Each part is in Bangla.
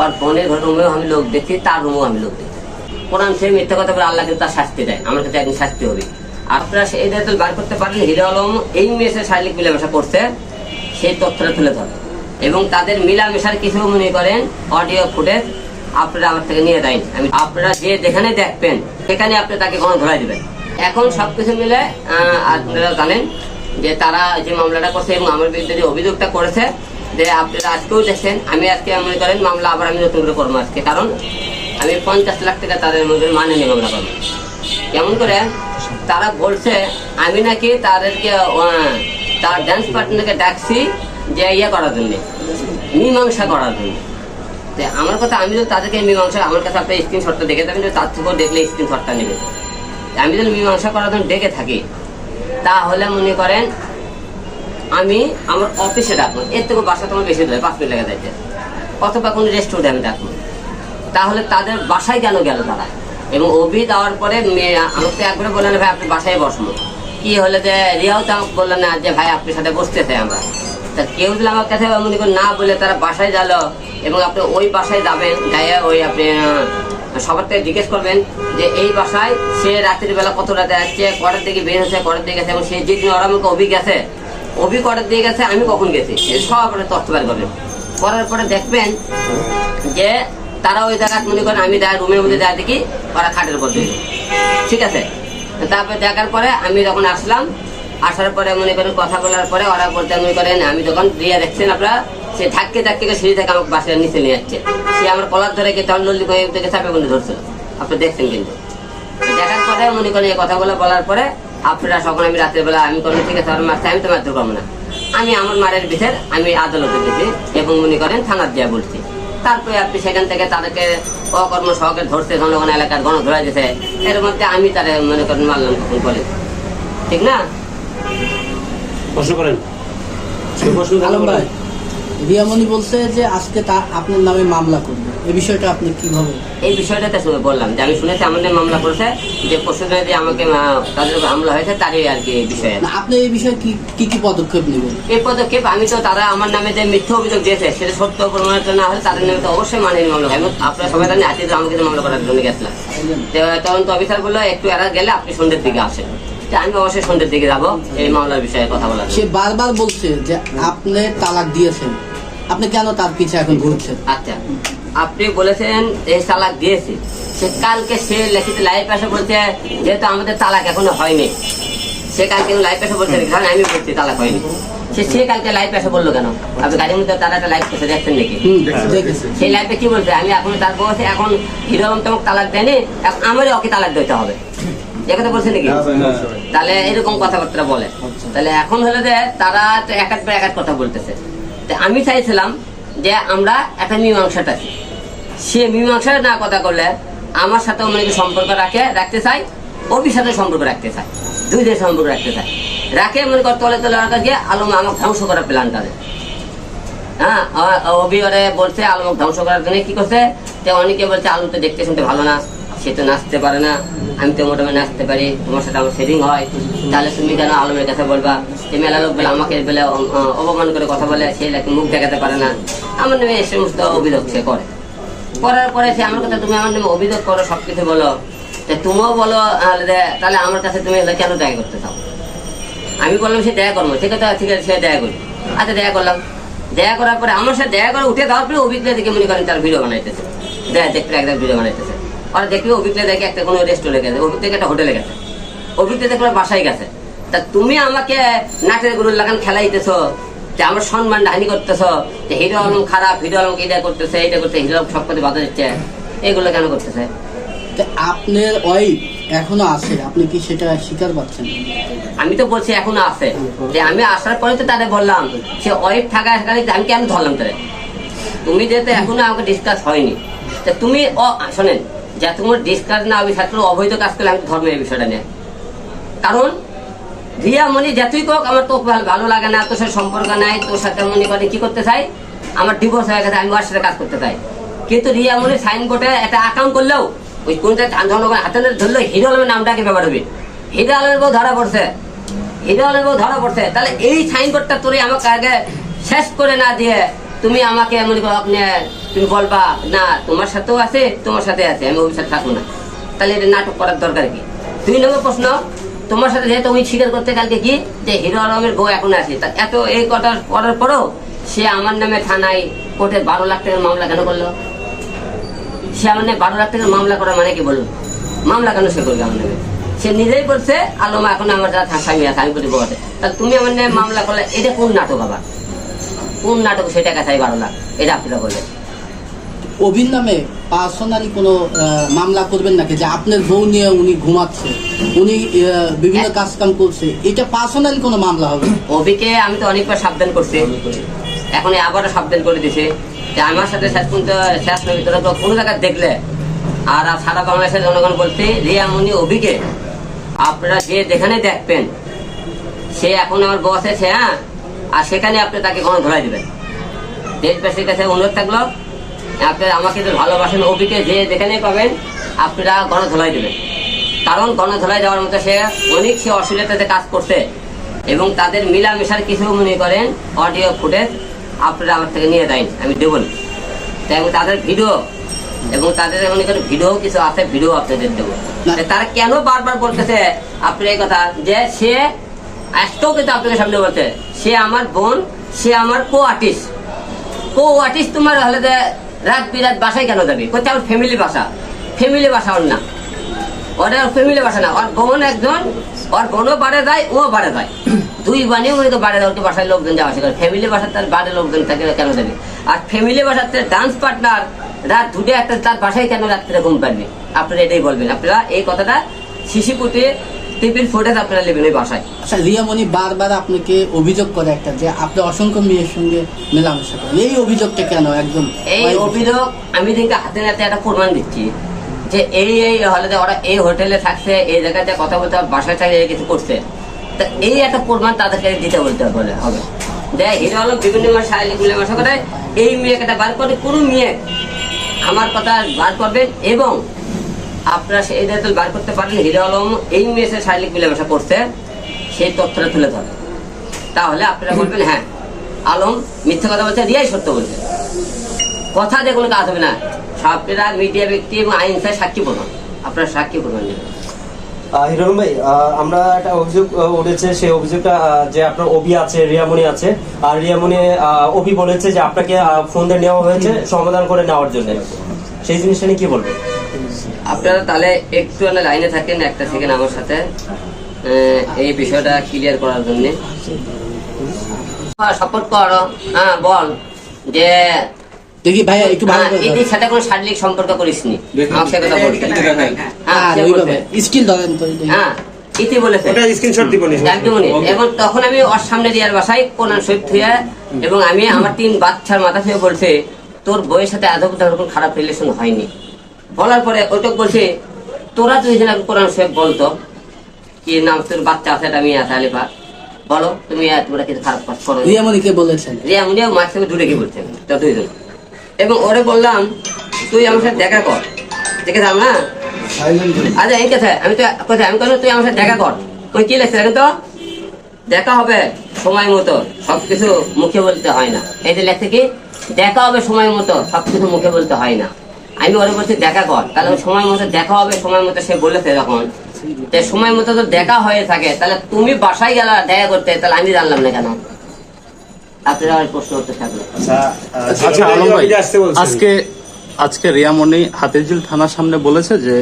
ওর বোনের রুমেও আমি লোক দেখছি তার রুমেও আমি লোক দেখছি কোরআন সে মিথ্যা কথা বলে আল্লাহ কিন্তু তার শাস্তি দেয়, আমার কাছে একদিন শাস্তি হবে। আপনারা সেই দায়িত্ব বার করতে পারলে হিরো আলম এই মেসে শারীরিক মিলামেশা করছে, সেই তথ্যটা তুলে ধরে এবং তাদের মিলামেশার কিছু মনে করেন অডিও ফুটেজ আপনারা আমার থেকে নিয়ে দেন আমি আপনারা যে যেখানে দেখবেন, সেখানে আপনি তাকে কোনো ধরাই দিবেন এখন সবকিছু মিলে আপনারা জানেন যে তারা যে মামলাটা করছে এবং আমার বিরুদ্ধে যে অভিযোগটা করেছে যে আপনারা আজকেও দেখছেন আমি আজকে মনে করেন মামলা আবার আমি নতুন করে করব আজকে। কারণ আমি পঞ্চাশ লাখ টাকা তাদের মধ্যে মানে নিয়ে মামলা করব। কেমন করে? তারা বলছে, আমি নাকি তাদেরকে তার ডান্স পার্টনারকে ডাকছি যে ইয়ে করার জন্য, মীমাংসা করার জন্য। তো আমার কথা, আমি তো তাদেরকে মীমাংসা, আমার কাছে আপনার স্ক্রিনশটটা দেখে যাবেন তার থেকেও দেখলে স্ক্রিনশটটা নেবে আমি যদি মীমাংসা করার জন্য ডেকে থাকি, তাহলে মনে করেন আমি আমার অফিসে ডাকবো। এর থেকে বাসা তোমার বেশি দূরে, পাঁচ মিনিট লেগে যাইতে। অথবা কোনো রেস্টুরেন্টে আমি ডাকবো। তাহলে তাদের বাসায় কেন গেল তারা। এবং অভি দেওয়ার পরে মেয়ে আমাকে একবারে বললেন ভাই, আপনি বাসায় বসবো কি হলে যে, রিয়াও তো আমাকে না যে, ভাই, আপনার সাথে বসতে চাই আমরা। তা কেউ যদি আমার কাছে মনে না বলে তারা বাসায় গেল এবং আপনি ওই বাসায় যাবেন, যাইয়া ওই আপনি সবার থেকে জিজ্ঞেস করবেন যে, এই বাসায় সে রাত্রিবেলা কত রাতে আসছে, কটার দিকে বের হয়েছে, কটার দিকে গেছে? এবং সে যেদিন ওরা আমাকে অভি গেছে অভি দিকে গেছে, আমি কখন গেছি? সব তথ্য বের করবেন করার পরে দেখবেন যে তারা ওই জায়গায় মনে করেন আমি দেয় রুমের মধ্যে দেয় দেখি ওরা খাটের উপর দিল ঠিক আছে? তারপরে দেখার পরে আমি যখন আসলাম, আসার পরে মনে করেন কথা বলার পরে ওরা বলতে মনে করেন, আমি যখন দিয়ে দেখছেন আপনারা, সে ধাক্কে ধাক্কে সিঁড়ি থেকে আমাকে বাসের নিচে নিয়ে যাচ্ছে। সে আমার কলার ধরে গিয়ে তখন নল্লি হয়ে থেকে চাপে বলে ধরছিল আপনি দেখছেন কিন্তু। দেখার পরে মনে করেন এই কথাগুলো বলার পরে আপনারা যখন আমি রাতের বেলা আমি করব ঠিক আছে আমার মারতে আমি তো মারতে পারব না। আমি আমার মারের ভিতর আমি আদালতে গেছি এবং মনে করেন থানার দিয়া বলছি। তারপরে আপনি সেখান থেকে তাদেরকে অকর্ম সহকে ধরছে জনগণ এলাকার গণ ধরা দিয়েছে। এর মধ্যে আমি তারা মনে করেন মারলাম তখন বলে। ঠিক না? প্রশ্ন করেন। প্রশ্ন আলম ভাই রিয়ামণি বলছে যে আজকে তা আপনার নামে মামলা করবে। এই বিষয়টা আপনি কীভাবে এই বিষয়টাতে শুনে বললাম যে আমি শুনেছি আমাদের মামলা করেছে যে পরশুদিনে যে আমাকে তাদের উপর হামলা হয়েছে তারই আর কি এই বিষয়ে। আপনি এই বিষয়ে কি কি কি পদক্ষেপ নেবেন? এই পদক্ষেপ আমি তো তারা আমার নামে যে মিথ্যা অভিযোগ দিয়েছে সেটা সত্য প্রমাণিত না হলে তাদের নামে তো অবশ্যই মানে মামলা হবে আপনারা সবাই জানেন আজকে আমাকে মামলা করার জন্য গেছিলাম তো তদন্ত অফিসার বলল একটু এরা গেলে আপনি সন্ধ্যের দিকে আসেন। আমি অবশ্যই সন্ধ্যের দিকে যাব এই মামলার বিষয়ে কথা বলার সে বারবার বলছে যে আপনি তালাক দিয়েছেন। আপনি কেন তার পিছে এখন ঘুরছেন? আচ্ছা। আপনি বলেছেন এই তালাক দিয়েছে। সে কালকে সে লিখিত লাইভ আসে বলছে যেহেতু আমাদের তালাক এখনও হয়নি সে কালকে লাইভ এসে বলছে কারণ আমি বলছি তালাক হয়নি। সে সে কালকে লাইভ এসে বলল কেন? আপনি গাড়ির মধ্যে তারা একটা লাইভ করছে দেখছেন নাকি? সেই লাইফে কি বলছে? আমি এখন তার বয়সে এখন হিরো তোমাকে তালাক দেয়নি এখন আমারই ওকে তালাক দিতে হবে। এ কথা বলছে নাকি? তাহলে এরকম কথাবার্তা বলে। তাহলে এখন হলে যে তারা তো এক এক এক এক কথা বলতেছে। আমি চাইছিলাম যে আমরা একটা মীমাংসাটা দিই। সে মীমাংসা না কথা করলে আমার সাথে মানে সম্পর্ক রাখে, রাখতে চাই অভির সাথে সম্পর্ক রাখতে চাই দুইদের সম্পর্ক রাখতে চাই রাখে মনে কর তলে তলে রাখা গিয়ে আলম আমাকে ধ্বংস করার প্ল্যান তাদের। হ্যাঁ অভিবারে বলছে আলমক ধ্বংস করার জন্য কি করছে? যে অনেকে বলছে, আলম তো দেখতে শুনতে ভালো না, সে তো নাচতে পারে না, আমি তো মোটামুটি নাচতে পারি, তোমার সাথে আমার সেটিং হয়। তাহলে তুমি কেন আলমের কাছে বলবা? যে মেলা লোক বলে, আমাকে বলে অপমান করে কথা বলে, সে মুখ দেখাতে পারে না। আমার নামে এই সমস্ত অভিযোগ সে করে। করার পরে সে আমার কথা তুমি আমার নামে অভিযোগ করো, সবকিছু বলো। তুমিও বলো তাহলে আমার কাছে তুমি এগুলো কেন দেখা করতে চাও? আমি বললাম, সে দেখা করব ঠিক আছে ঠিক আছে, সে দেখা করি আচ্ছা দেখা করলাম। দেখা করার পরে আমার সাথে দেখা করে উঠে যাওয়ার পরে অভিজ্ঞতা দেখে মনে করেন তার ভিডিও বানাইতেছে। দেখ দেখতে একদম ভিডিও বানাইতেছে। আর দেখবি অভিজ্ঞতা দেখে একটা কোনো রেস্টুরেন্টে গেছে অভিজ্ঞতা একটা হোটেলে গেছে। অভিজ্ঞতা দেখে বাসায় গেছে। তা তুমি আমাকে নাটের গরুর লাগান খেলাইতেছো যে আমার সম্মান হানি করতেছো যে হিরো আলম খারাপ হিরো আলম এটা করতেছে এটা করতে হিরো আলম সব কথা বাধা দিচ্ছে এগুলো কেন করতেছে? আপনার ওয়াইফ এখনও আছে আপনি কি সেটা স্বীকার পাচ্ছেন আমি তো বলছি এখনও আছে। যে আমি আসার পরে তো তাদের বললাম সে ওয়েব থাকা সেখানে আমি কেন ধরলাম তাদের? তুমি যেহেতু এখনও আমাকে ডিসকাস হয়নি। তা তুমি শোনেন যে তোমার ডিসকাস না আমি ছাত্র অবৈধ কাজ করলে আমি ধর্ম এই বিষয়টা নিয়ে। কারণ রিয়া মনি যতই কোক আমার তো ভালো- লাগে না, তোর সাথে সম্পর্ক নাই, তোর সাথে মনে করে কি করতে চাই? আমার ডিভোর্স হয়ে গেছে আমি ওর সাথে কাজ করতে চাই। কিন্তু রিয়া মনি সাইন কোর্টে একটা অ্যাকাউন্ট করলেও, ওই কোনটা জনগণ হাতে ধরলে, হিরো আলমের নামটাকে ব্যবহার হবে? হিরো আলমের বউ ধরা পড়ছে। হিরো আলমের বউ ধরা পড়ছে। তাহলে এই সাইন বোর্ডটা তোরে আমাকে আগে শেষ করে না দিয়ে, তুমি আমাকে মনে করো আপনি, তুমি বলবা, না, তোমার সাথেও আছে, তোমার সাথে আছে, আমি ওই সাথে থাকব না। তাহলে এটা নাটক করার দরকার কি? দুই নম্বর প্রশ্ন তোমার সাথে যেহেতু তুমি স্বীকার করতে কালকে কি যে হিরো আলমের বউ এখন আছে, তা এত এই কথা করার পরও সে আমার নামে থানায় কোর্টে বারো লাখ টাকার মামলা কেন করল? সে আমার নামে বারো লাখ টাকার মামলা করা মানে কি বলুন? মামলা কেন সে করবে আমার নামে? সে নিজেই বলছে, আলমা এখন আমার যারা স্বামী আছে, আমি বলি বলতে তাহলে তুমি আমার নামে মামলা করলে, এটা কোন নাটক আবার? কোন নাটক সেটা কাছাই বারো লাখ? এটা আপনারা বললেন অভির নামে পার্সোনালি কোনো মামলা করবেন নাকি? যে আপনার বউ নিয়ে উনি ঘুমাচ্ছে উনি বিভিন্ন কাজ কাম করছে এটা পার্সোনালি কোনো মামলা হবে? অভিকে আমি তো অনেকবার সাবধান করছি। এখন আবারও সাবধান করে দিছে। যে আমার সাথে শেষ পর্যন্ত শেষ নবী তোরা তো কোনো জায়গায় দেখলে। আর সারা বাংলাদেশের জনগণ বলছে রিয়ামণি অভিকে আপনারা যে যেখানে দেখবেন সে এখন আমার বস আছে হ্যাঁ আর সেখানে আপনি তাকে গণ ধরাই দেবেন। দেশবাসীর কাছে অনুরোধ থাকল আপনারা আমাকে তো ভালোবাসেন অভিকে যে যেখানে পাবেন আপনারা গণধোলাই দেবেন। কারণ গণধোলাই যাওয়ার মতো সে অনেক সে অশ্লীলতাতে কাজ করছে এবং তাদের মিলামেশার কিছু মনে করেন অডিও ফুটেজ আপনারা আমার থেকে নিয়ে দেন আমি দেবো না। তাই তাদের ভিডিও এবং তাদের মনে করেন ভিডিও কিছু আছে ভিডিও আপনাদের দেবো। তারা কেন বারবার বলতেছে আপনার এই কথা? যে সে আজকেও কিন্তু আপনাদের সামনে বলছে সে আমার বোন সে আমার কো আর্টিস্ট কো আর্টিস্ট তোমার হলে যে রাত বিরাত বাসায় কেন যাবে? কোথায় আমার ফ্যামিলি বাসা। ফ্যামিলি বাসা ওর না। ওর ফ্যামিলি বাসা না। ওর বোন একজন, ওর বোনও বাড়ে যায়, ও বাড়ে যায়। দুই বানে, উনি তো বাড়ে ওর বাসায় লোকজন যাওয়া আসা করে। ফ্যামিলি বাসার তার বাড়ে লোকজন থাকে, কেন যাবে? আর ফ্যামিলি বাসার তার ডান্স পার্টনার রাত দুটো একটা তার বাসায় কেন রাত্রে ঘুম পারবে আপনারা এটাই বলবেন। আপনারা এই কথাটা শিশুপুটে টিভির ফুটেজ আপনারা নেবেন ওই বাসায়। আচ্ছা রিয়ামণি বারবার আপনাকে অভিযোগ করে একটা যে আপনি অসংখ্য মেয়ের সঙ্গে মেলামেশা করেন। এই অভিযোগটা কেন একদম? এই অভিযোগ আমি দিনকে হাতে নাতে একটা প্রমাণ দিচ্ছি যে এই এই হলে ওরা এই হোটেলে থাকছে এই জায়গাতে কথা বলতে বাসায় থাকে কিছু করছে। তা এই একটা প্রমাণ তাদেরকে দিতে বলতে হবে হবে। যে হিরো আলম বিভিন্ন মাস শারীরিক মিলেমিশা করে এই মেয়েকে বার করে কোনো মেয়ে আমার কথা বার করবেন এবং আপনারা সেই দায়িত্ব বার করতে পারলে হিরো আলম এই মেয়ে সে শারীরিক মিলেমিশা করছে সেই তথ্যটা তুলে ধরবে তাহলে আপনারা বলবেন হ্যাঁ আলম মিথ্যা কথা বলছে রিয়াই সত্য বলছে। কথা দিয়ে কোনো কাজ হবে না। আপনারা মিডিয়া ব্যক্তি এবং আইন সাক্ষী প্রমাণ আপনারা সাক্ষী আহ, হিরণ ভাই আমরা একটা অভিযোগ উঠেছে সেই অভিযোগটা যে আপনার অভি আছে রিয়ামণি আছে। আর রিয়ামণি অভি বলেছে যে আপনাকে ফোন দিয়ে নেওয়া হয়েছে সমাধান করে নেওয়ার জন্য। সেই জিনিসটা নিয়ে কি বলবেন? আপনারা তাহলে একটু লাইনে থাকেন একটা সেকেন্ড আমার সাথে। এই বিষয়টা ক্লিয়ার করার জন্য। সাপোর্ট করো হ্যাঁ বল যে দেখি ভাইয়া একটু ভালো হ্যাঁ, করে এদের সাথে কোনো শারীরিক সম্পর্ক করিস নি। আমাকে কথা বলছে হ্যাঁ ওইভাবে স্কিল ধরেন তো হ্যাঁ ইতি বলেছে ওটা স্ক্রিনশট দিব নি এবং তখন আমি ওর সামনে দিয়ার বাসায় কোরআন শরীফ থুয়ে এবং আমি আমার তিন বাচ্চার মাথা থেকে বলছে তোর বইয়ের সাথে আদৌ কোনো খারাপ রিলেশন হয়নি। বলার পরে ওইটুক বলছে তোরা তুই যেন কোরআন শরীফ বলতো কি নাম তোর বাচ্চা আছে এটা মেয়ে আছে আলিফা বলো তুমি তোমরা কিছু খারাপ কাজ করো রিয়ামণিকে বলেছেন। মাছ থেকে দূরে গিয়ে বলছে? তো দুইজন এবং ওরে বললাম তুই আমার সাথে দেখা কর। দেখেছিলাম না আচ্ছা এই কথা আমি তো কথা আমি কেন তুই আমার সাথে দেখা কর। তুই কি লাগছে দেখেন তো? দেখা হবে সময় মতো সবকিছু মুখে বলতে হয় না। এই যে লেখছে কি দেখা হবে সময় মতো সবকিছু মুখে বলতে হয় না। আমি ওরে বলছি দেখা কর। তাহলে সময় মতো দেখা হবে সময় মতো সে বলেছে যখন যে সময় মতো তো দেখা হয়ে থাকে তাহলে তুমি বাসায় গেলা দেখা করতে তাহলে আমি জানলাম না কেন? আপনারা প্রশ্ন করতে থাকল। আচ্ছা আলম ভাই আজকে আজকে রিয়ামণি হাতিরঝিল থানার সামনে বলেছে যে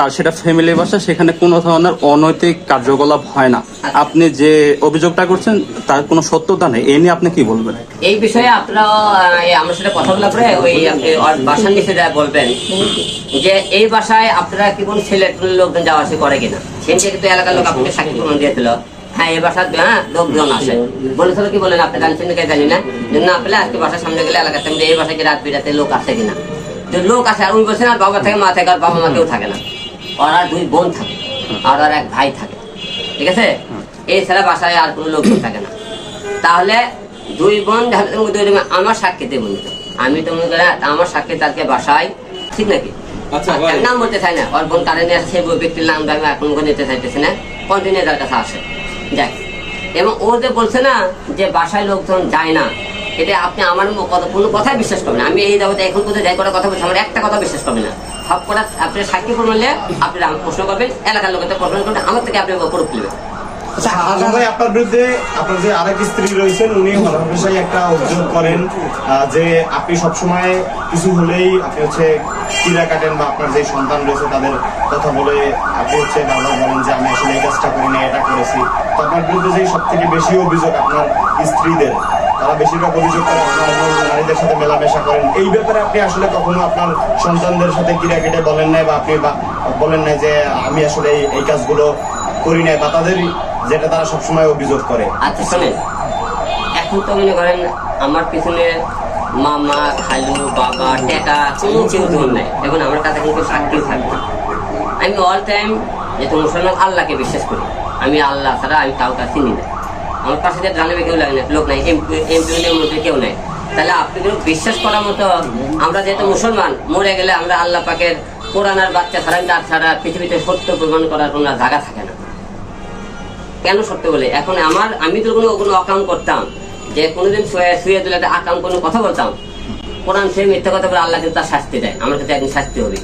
তার সেটা ফ্যামিলি বাসা, সেখানে কোনো ধরনের অনৈতিক কার্যকলাপ হয় না। আপনি যে অভিযোগটা করছেন, তার কোনো সত্যতা নেই। এ নিয়ে আপনি কি বলবেন? এই বিষয়ে আপনারা আমার সাথে কথা বলার পরে ওই বাসার নিচে যা বলবেন, যে এই বাসায় আপনারা কি কোন ছেলে লোকজন যাওয়া আসা করে কিনা? কিন্তু এলাকার লোক আপনাকে দিয়েছিল হ্যাঁ এই বাসার হ্যাঁ লোকজন আসে। বলেছিল কি বলেন আপনি জানছেন কে জানি না। না পেলে আজকে বাসার সামনে গেলে এলাকার সামনে এই বাসায় কি রাত বিরাতে লোক আসে কিনা? লোক আসে আর উনি বলছেন, আর বাবা থেকে মা থেকে আর বাবা মা কেউ থাকে না। ওর দুই বোন থাকে আর আর এক ভাই থাকে ঠিক আছে? এছাড়া বাসায় আর কোনো লোকজন থাকে না। তাহলে দুই বোন দুই আমার সাক্ষীতে বন্ধু আমি তো মনে করি আমার সাক্ষী তাকে বাসায় ঠিক নাকি? নাম বলতে চাই না? ওর বোন কারণে আসে সেই ব্যক্তির নাম আমি এখন নিতে চাইতেছি না। কন্টিনিউ তার কাছে আসে। যাই এবং ও যে বলছে না যে বাসায় লোকজন যায় না এটা আপনি আমার কোনো কথাই বিশ্বাস করবেন। আমি এই যাবতে এখন কোথায় যাই কটা কথা বলছি আমার একটা কথা বিশ্বাস করবেন না। সব কটা আপনি সাক্ষী প্রমাণলে আপনি প্রশ্ন করবেন এলাকার লোকের প্রশ্ন করবেন আমার থেকে আপনি প্রুফ নেবেন। আচ্ছা আপনার বিরুদ্ধে আপনার যে আরেক স্ত্রী রয়েছেন উনি হরহামেশাই একটা অভিযোগ করেন যে আপনি সবসময় কিছু হলেই আপনি হচ্ছে কিরা কাটেন বা আপনার যে সন্তান রয়েছে তাদের কথা বলে আপনি হচ্ছে বারবার বলেন যে আমি আসলে এই কাজটা করি না এটা করেছি। তো আপনার বিরুদ্ধে যে সব থেকে বেশি অভিযোগ আপনার স্ত্রীদের তারা বেশিরভাগ অভিযোগ করে নারীদের সাথে মেলামেশা করেন। এই ব্যাপারে আপনি আসলে কখনো আপনার সন্তানদের সাথে কিরা কেটে বলেন নাই বা আপনি বলেন নাই যে আমি আসলে এই- কাজগুলো করি নাই বা তাদের যেটা তারা সবসময় অভিযোগ করে। আচ্ছা শোনেন। এখন তো মনে করেন আমার পিছনে মামা, খালু, বাবা, টেকা, কোনো কেউ জন নাই। এবং আমার কাছে কিন্তু সাক্ষী থাকবে। আমি অল টাইম যেহেতু মুসলমান আল্লাহকে বিশ্বাস করি। আমি আল্লাহ ছাড়া আমি কাউকে চিনি না। আমার পাশে যে জানাবে কেউ লাগে না, লোক নাই এমপি এমপির মধ্যে কেউ নাই। তাহলে আপনি কিন্তু বিশ্বাস করার মতো আমরা যেহেতু মুসলমান, মরে গেলে আমরা আল্লাহ পাকের কোরআন আর বাচ্চা ছাড়া তার ছাড়া পৃথিবীতে সত্য প্রমাণ করার কোনো জায়গা থাকে না। কেন সত্য বলে? এখন আমার, আমি তো কোনো কোনো অকাম করতাম, যে কোনোদিন শুয়ে একটা আকাম কোনো কথা বলতাম, কোরআন সে মিথ্যা কথা বলে আল্লাহ কিন্তু তার শাস্তি দেয়, আমার কাছে একদিন শাস্তি হবে।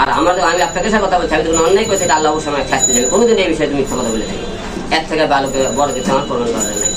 আর আমার আমি আপনাকে সে কথা বলছি, আমি যখন অন্যায় করছি আল্লাহ অবশ্যই আমাকে শাস্তি দেবে। কোনোদিন এই বিষয়ে মিথ্যা কথা বলে থাকি এর থেকে ভালো বড় কিছু আমার প্রমাণ করা যায় না